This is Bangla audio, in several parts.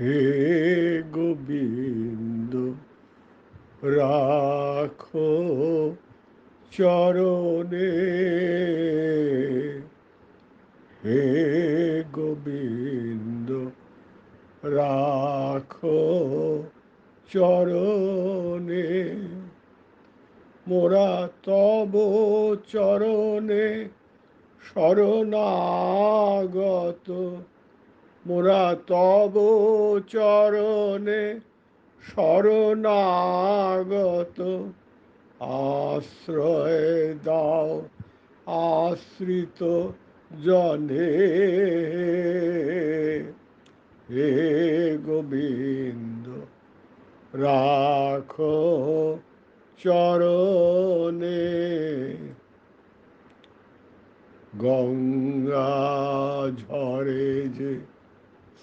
হে গোবিন্দ রাখো চরণে। হে গোবিন্দ রাখো চরণে। মোরা তব চরণে শরণাগত মোরা তব চরণে শরণাগত। আশ্রয় দাও আশ্রিত জনে। হে গোবিন্দ, রাখো চরণে। গঙ্গা ঝরে যে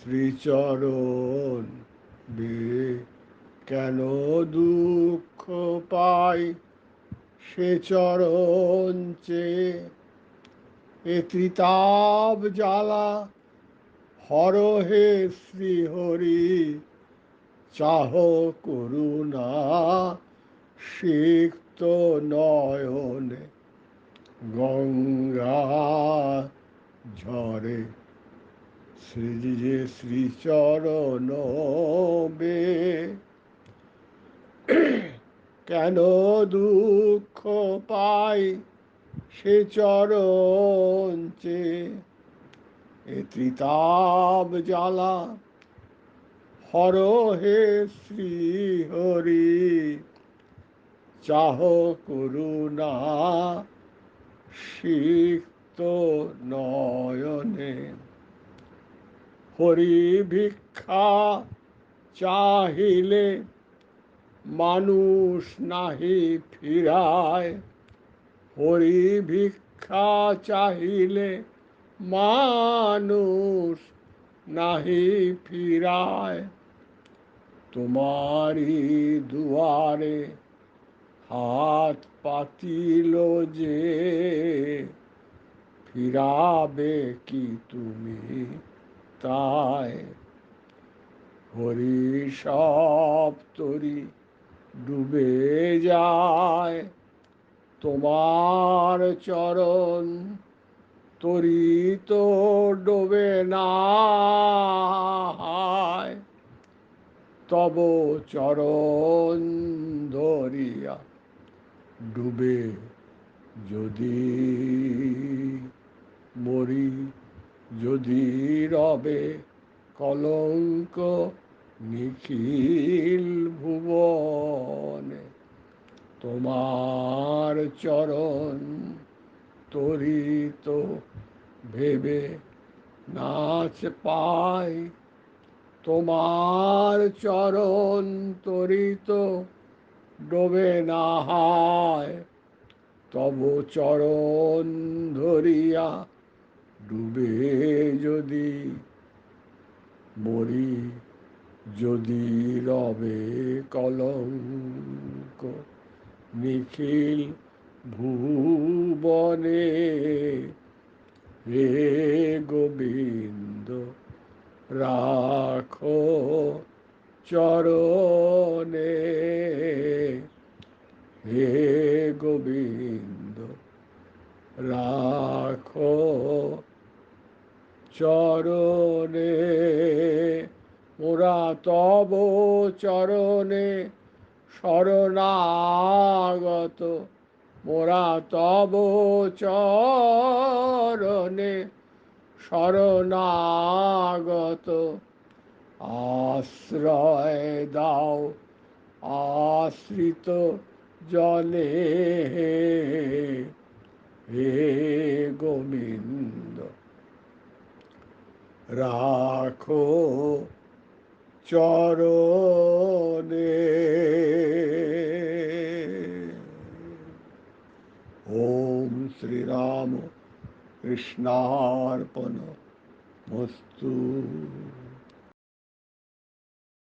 শ্রীচরণ, বে কেন দুঃখ পাই সে চরণ চে এ ত্রিতাব জ্বালা হর হে শ্রীহরি, চাহ করুণা সিক্ত নয়নে। গঙ্গা ঝরে শ্রী যে শ্রীচরণ বে কেন দুঃখ পাই সে চরণ চে? এ ত্রিতাব জ্বালা, হর হে শ্রী হরি চাহ করুণা সিক্ত নয়নে। হরি ভিক্ষা চাহিলে মানুষ নাহি ফিরায়। হরি ভিক্ষা চাহিলে মানুষ নাহি ফিরায়। তোমারি দুয়ারে হাত পাতিল যে, ফিরাবে কি তুমি? তাই হরি সব তরি ডুবে যায়। তোমার চরণ তরি তো ডোবে না তব চরণ ধরিয়া ডুবে যদি মরি যদি রবে কলঙ্ক নিখিল ভুবনে, তোমার চরণ তরিত ভেবে নাচ পাই, তোমার চরণ তরিত ডোবে না হায়, তব চরণ ধরিয়া ডুবে মরি যদি রবে কলঙ্ক নিখিল ভুবনে হে গোবিন্দ রাখো চরণে হে গোবিন্দ রাখো চরণে, মোরা তব চরণে শরণাগত। মোরা তব চরণে শরণাগত। আশ্রয় দাও আশ্রিত জলে হে গোবিন্দ રાખો ચોરો ને ઓમ શ્રી રામ કૃષ્ણાર્પણ મસ્તુ